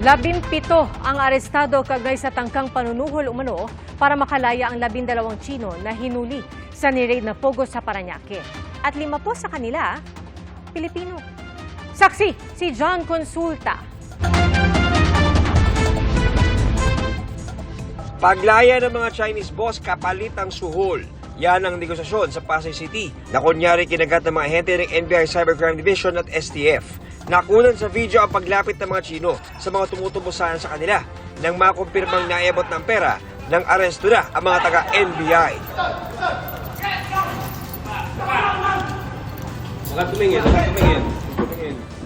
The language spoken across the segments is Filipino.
Labimpito ang arestado kagnay sa tangkang panunuhol umano para makalaya ang labindalawang Chino na hinuli sa niraid na pogo sa Paranaque. At lima po sa kanila, Pilipino. Saksi, si John Consulta. Paglaya ng mga Chinese boss kapalit ang suhol. Yan ang negosasyon sa Pasay City na kunyari kinagat ng mga ahente ng NBI Cybercrime Division at STF. Nakunan sa video ang paglapit ng mga Chino sa mga tumutubo sana sa kanila nang makumpirmang naibot ng pera nang aresto na ang mga taga-NBI.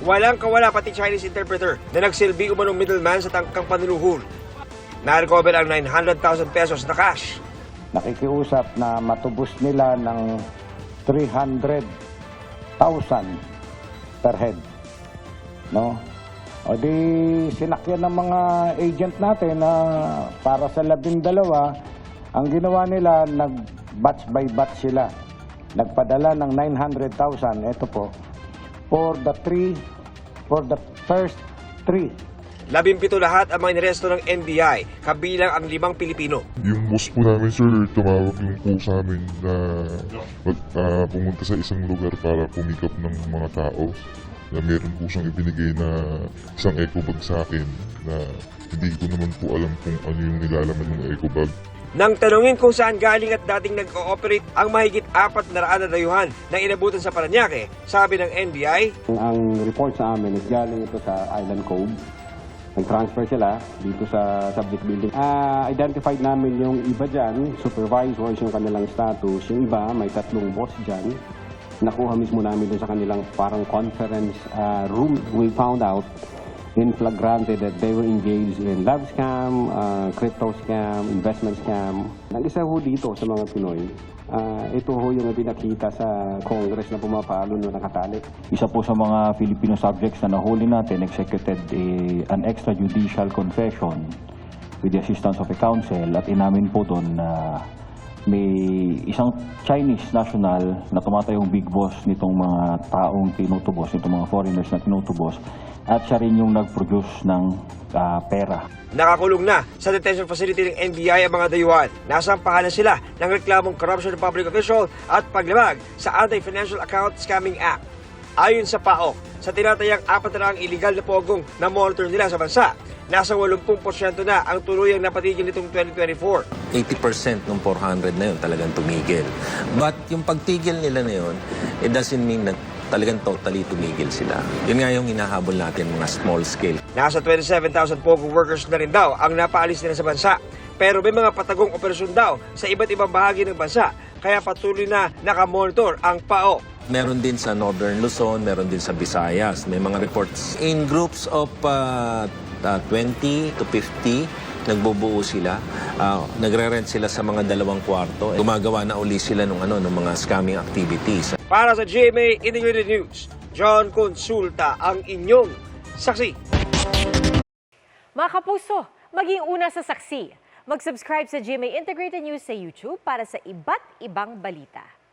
Walang kawala pati Chinese interpreter na nagsilbi umanong middleman sa tangkang panuluhol. Na-recover ang 900,000 pesos na cash. nakikiusap na matubos nila ng 300,000 per head. No? O di sinakyan ng mga agent natin na para sa labindalawa, ang ginawa nila, nag-batch by batch sila. Nagpadala ng 900,000, ito po, for the three, for the first three Labimpito lahat ang mga niresto ng NBI, kabilang ang limang Pilipino. Yung boss po namin, sir, tumawag yung po sa amin na ah, pumunta sa isang lugar para pumikap ng mga tao. Na meron po siyang ibinigay na isang eco bag sa akin na hindi ko naman po alam kung ano yung nilalaman ng eco bag. Nang tanungin kung saan galing at dating nag-ooperate ang mahigit apat na raan na dayuhan na inabutan sa Paranaque, sabi ng NBI, Ang report sa amin is galing ito sa Island Cove. Nag-transfer sila dito sa subject building. Ah, identified namin yung iba dyan, supervisors yung kanilang status. Yung iba, may tatlong boss dyan. Nakuha mismo namin dun sa kanilang parang conference ah, room. We found out in flagrante that they were engaged in love scam, uh, crypto scam, investment scam. Ang isa ho dito sa mga Pinoy, ah, ito ho yung pinakita sa Congress na pumapalo na nakatali. Isa po sa mga Filipino subjects na nahuli natin executed a- an extrajudicial confession with the assistance of a counsel at inamin po doon na may isang Chinese national na tumatayong big boss nitong mga taong tinutubos, nitong mga foreigners na tinutubos at siya rin yung nag-produce ng ah, pera. nakakulong na sa detention facility ng NBI ang mga dayuhan. Nasampahan na sila ng reklamong corruption of public official at paglabag sa Anti-Financial Account Scamming Act. Ayon sa PAOK, sa tinatayang apat na ang illegal na pogong na monitor nila sa bansa, nasa 80% na ang tuluyang napatigil nitong 2024. 80% ng 400 na yun talagang tumigil. But yung pagtigil nila na yun, it doesn't mean na talagang totally tumigil sila. Yun nga yung hinahabol natin, mga small scale. Nasa 27,000 Pogo workers na rin daw ang napaalis nila sa bansa. Pero may mga patagong operasyon daw sa iba't ibang bahagi ng bansa, kaya patuloy na nakamonitor ang PAO. Meron din sa Northern Luzon, meron din sa Visayas. May mga reports in groups of uh, uh, 20 to 50 nagbubuo sila. Uh, nagre-rent sila sa mga dalawang kwarto. Gumagawa na uli sila ng ano ng mga scamming activities. Para sa GMA Integrated News, John Consulta ang inyong saksi. Mga kapuso, maging una sa saksi. Mag-subscribe sa GMA Integrated News sa YouTube para sa iba't ibang balita.